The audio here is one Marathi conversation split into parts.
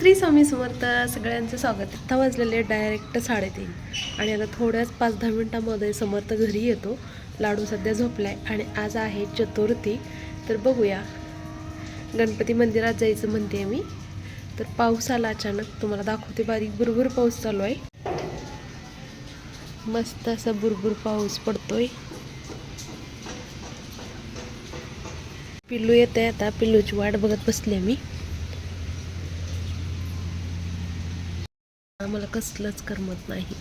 श्री स्वामी समर्थ सगळ्यांचं स्वागत. आता वाजलेले डायरेक्ट साडेतीन. आणि आता थोड्याच पाच दहा मिनटामध्ये समर्थ घरी येतो. लाडू सध्या झोपलाय आणि आज आहे चतुर्थी. तर बघूया. गणपती मंदिरात जायचं म्हणते मी. तर पाऊस आला अचानक. तुम्हाला दाखवते बारीक भुरभुर पाऊस चालू आहे. मस्त असा भुरभुर पाऊस पडतोय. पिल्लू येते आता. पिल्लूची वाट बघत बसले मी. मला कसलंच करमत नाही.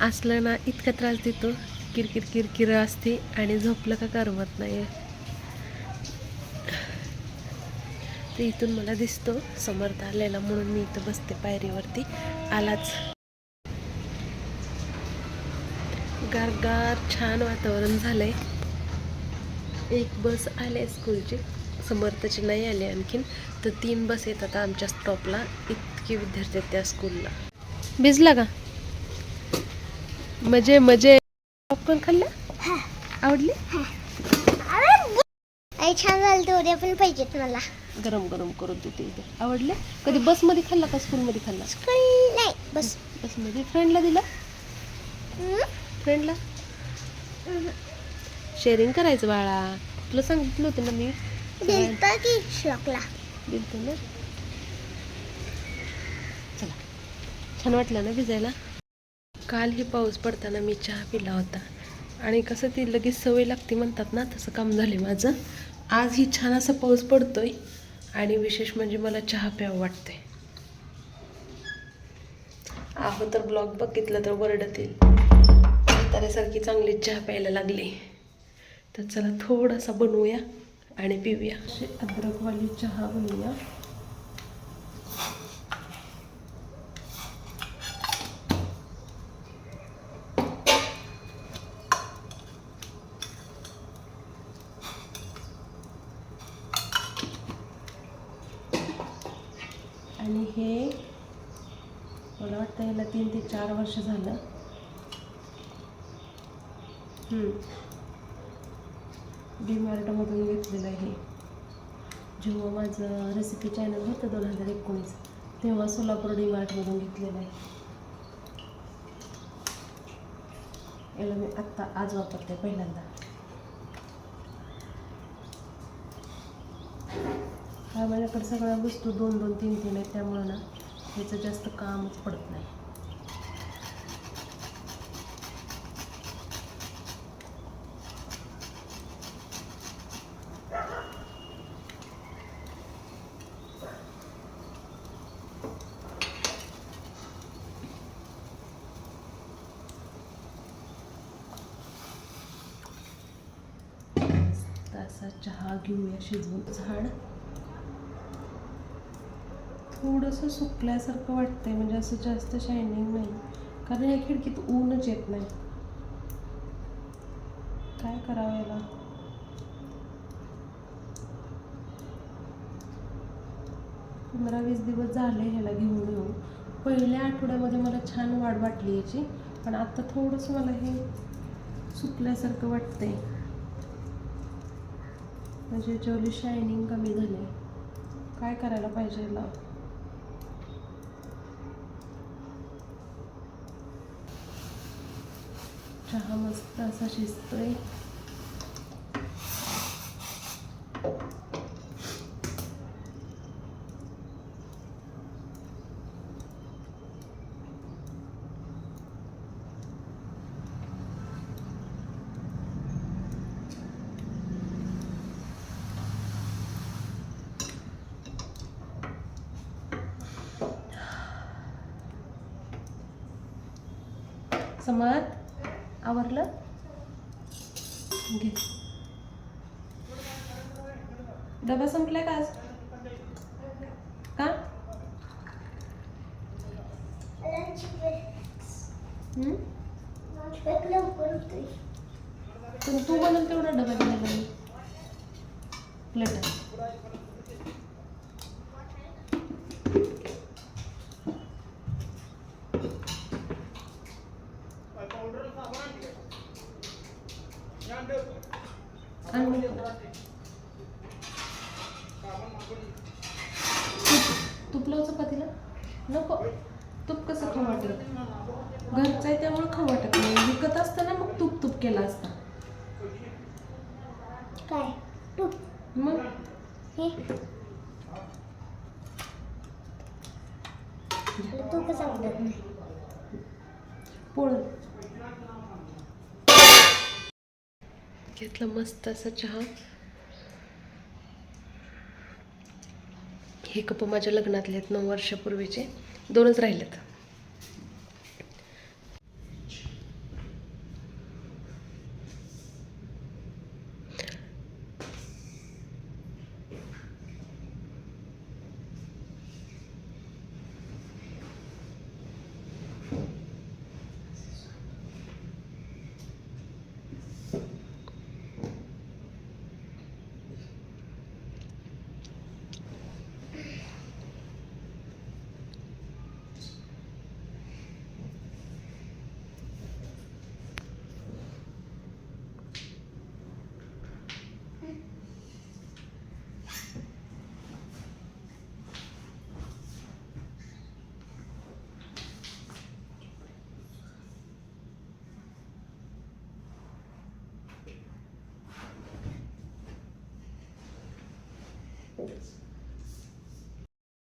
असलं ना इतका त्रास देतो. किरकिर किरकिर असते आणि झोपलं का करमत नाही तर इथून मला दिसतो. समर्थ आलेला म्हणून मी इथं बसते पायरीवरती. आलाच. गारगार छान वातावरण झालंय. एक बस आले स्कूलची. समर्थची नाही आली आणखीन. तर तीन बस येतात आमच्या स्टॉपला इतके विद्यार्थी आहेत त्या स्कूलला भिजला का? मजे मजे. पॉपकॉर्न खाल्ला? आवडली? आई छान झालं तेवढे पण पाहिजेत मला. गरम गरम करून देते इथे. आवडले? कधी बसमध्ये खाल्ला का स्कूलमध्ये खाल्ला? पण नाही बस. बसमध्ये फ्रेंडला दिला. फ्रेंडला शेअरिंग करायचं बाळा. तुला सांगितलं होतं ना मी? दिलता की श्लोकला दिलतो ना? छान वाटलं ना भिजायला? काल ही पाऊस पडताना मी चहा पिला होता. आणि कसं ती लगेच सवय लागते म्हणतात ना तसं काम झाले माझं. आज ही छान असा पाऊस पडतोय आणि विशेष म्हणजे मला चहा प्यावं वाटतंय. आहो तर ब्लॉग बघितलं तर वरडतील. म्हाताऱ्यासारखी चांगली चहा प्यायला लागली. तर चला थोडासा बनवूया आणि पिऊया. अशी अद्रकवाली चहा बनवूया. आणि हे मला वाटतं याला तीन ते चार वर्ष झालं. डी मार्टमधून घेतलेलं आहे. जेव्हा माझं रेसिपी चॅनल होतं दोन हजार एकोणीस तेव्हा सोलापूर डी मार्टमधून घेतलेलं आहे. याला मी आत्ता आज वापरते पहिल्यांदा. हा माझ्याकडे सगळ्या वस्तू दोन दोन तीन तीन आहेत त्यामुळं ना ह्याचं जास्त कामच पडत नाही. असा चहा घेऊया शिजवून झाड. थोडंसं सुकल्यासारखं वाटतंय म्हणजे असं जास्त शायनिंग नाही. कारण या खिडकीत ऊनच येत नाही. काय करावं याला? पंधरा वीस दिवस झाले ह्याला घेऊन येऊ पहिल्या आठवड्यामध्ये मला छान वाढ वाटली याची पण आता थोडंसं मला हे सुकल्यासारखं वाटतंय. म्हणजे याच्यावरली शायनिंग कमी झाली. काय करायला पाहिजे याला? चहा मस्त असा शिजतोय समत आवरलं? घे. डबा संपलाय का आज? का? पण तू म्हणून तेवढा डबा दिला नाही प्लेट तूप लाव चपातीला नको तूप कसं खाऊ वाटलं घरचं आहे त्यामुळे खाऊ वाटत नाही विकत असतं ना मग तूप तूप केला असता मग हे. तू कसं आवडत नाही? पोळ. घेतला मस्त असा चहा. हे कप माझ्या लग्नातले आहेत नऊ वर्षापूर्वीचे. दोनच राहिलेत.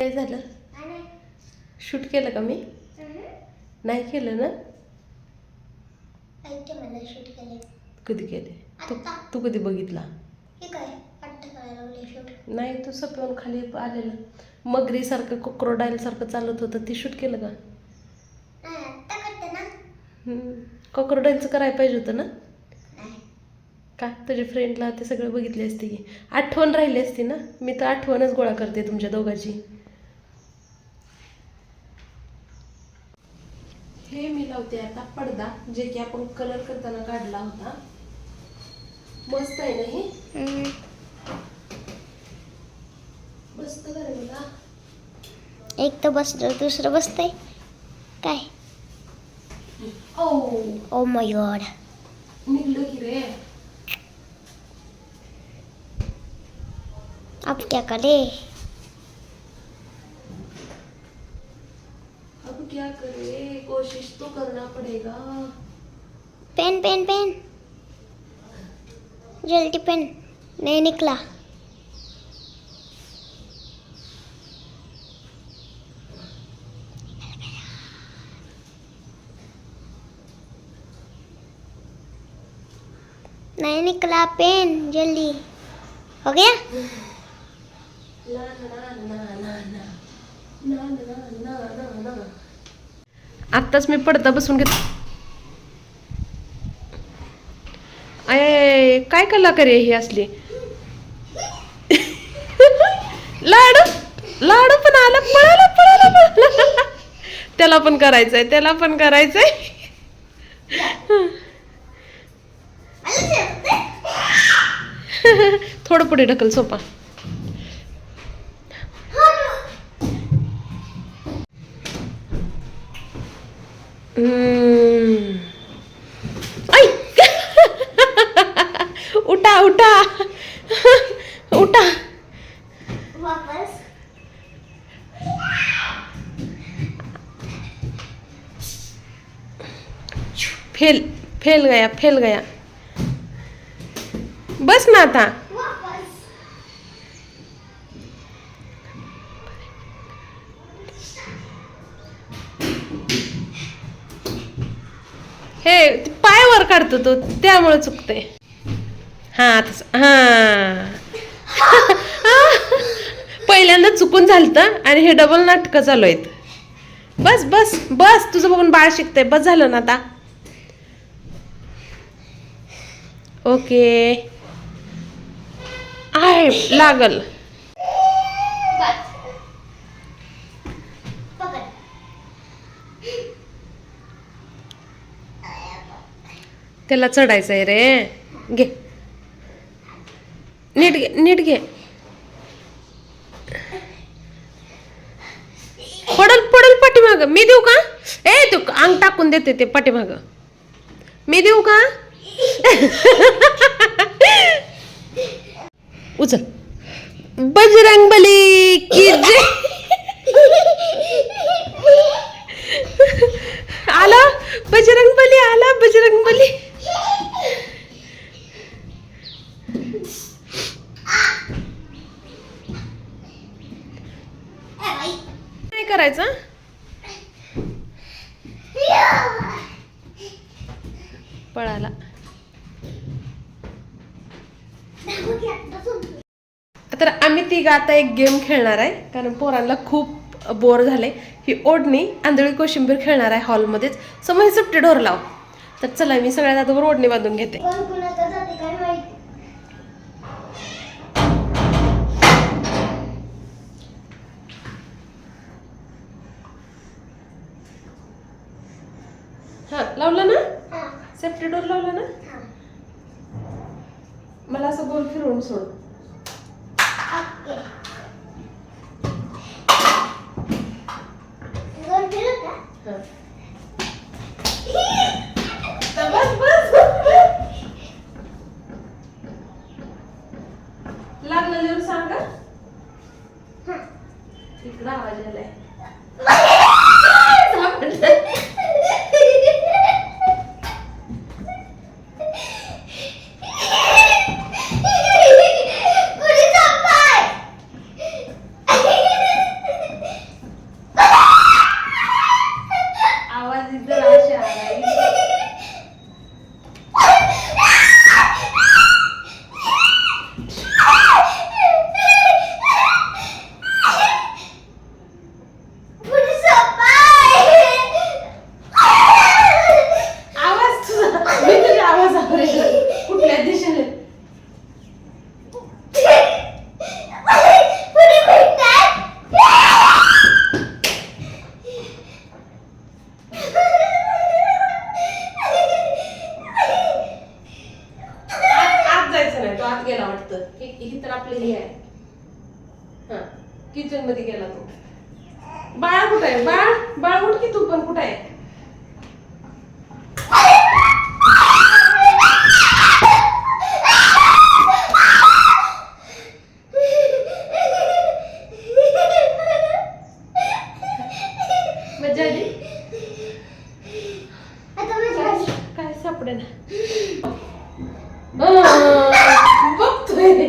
काय झालं? शूट केलं का मी? नाही केलं ना? कधी केले तू. तू कधी बघितला? नाही तू सपवून खाली आलेलं. मगरीसारखं कोक्रोडाईल सारखं चालत होतं. ते शूट केलं का? कोक्रोडाईलचं करायला पाहिजे होतं ना? नाही. का? तुझ्या फ्रेंडला ते सगळं बघितले असते की. आठवण राहिली असती ना? मी तर आठवणच गोळा करते तुमच्या दोघांची. हे मी लावते आता पडदा जे की आपण कलर करताना काढला होता. मस्त आहे ना हे? मस्त एक तर बसलं दुसरं बसतंय. काय? ओ ओ माय गॉड निघलं की रे. अब क्या करे अब क्या करे कोशिश तो करना पड़ेगा। Pen pen pen. जल्दी पेन। नहीं निकला। नहीं निकला पेन जल्दी। हो गया? आत्ताच मी पडदा बसून घेत अय काय कलाकारी ही असली? लाडू लाडू पण आला पळाला पळाला पळाला. त्याला पण करायचंय त्याला पण करायचंय. थोडं पुढे ढकल सोपा हम्म. आई उठा उठा उठा वापस फेल फेल गया फेल गया. बस ना आता. हे पायावर काढतो तो त्यामुळे चुकते हा तस हा. पहिल्यांदा चुकून झालतं आणि हे डबल नाटकं चालू आहेत. बस बस बस तुझं बघून बाळ शिकते बस झालं ना आता. ओके. आहे लागल. त्याला चढायचं आहे रे. घे. नीट घे नीट घे. पडल पडल पाठीमाग. मी देऊ का? ए तू अंग टाकून देते ते पाठीमाग. मी देऊ का? उचल. बजरंग बली की जे आला? बजरंग बली आला? बजरंग बली. काय करायचं? पळाला. तर आम्ही तिघ आता एक गेम खेळणार आहे. कारण पोरांना खूप बोर झाले ही ओढणी आंधळी कोशिंबीर खेळणार आहे हॉलमध्येच समोर सुट्टी ढोर लाव तर चला मी सगळ्यात अगोदर ओढणी बांधून घेते. हा लावलं ना? सेफ्टी डोर लावला ना. मला असं गोल फिरवून सोड ओके. दोन फिरव का? हा. तर बस बस लागलं लिहून सांगा हा. इकडं आवाज आलाय कुणीचा पाय? आवाज इथं अशा आलाय कुणीचा पाय? आवाज तुझा मी तुझ्या आवाज आवडेल कुठल्या दिशेने कुणी म्हणतात? आत आत जायचं नाही तो आत गेला वाटतं ही ही तर आपली हे आहे हा किचनमध्ये गेला तो. बाळ कुठे आहे? बाळ? बाळ उठ की तू पण? कुठे आहे? मजा आली आता माझी बारी. काय सापडे ना बघतोय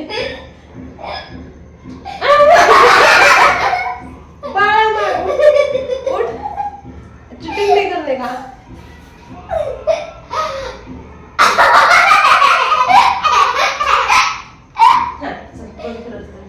बाळ बाळ, उठ चिटिंग नाही करणे का हा, चल,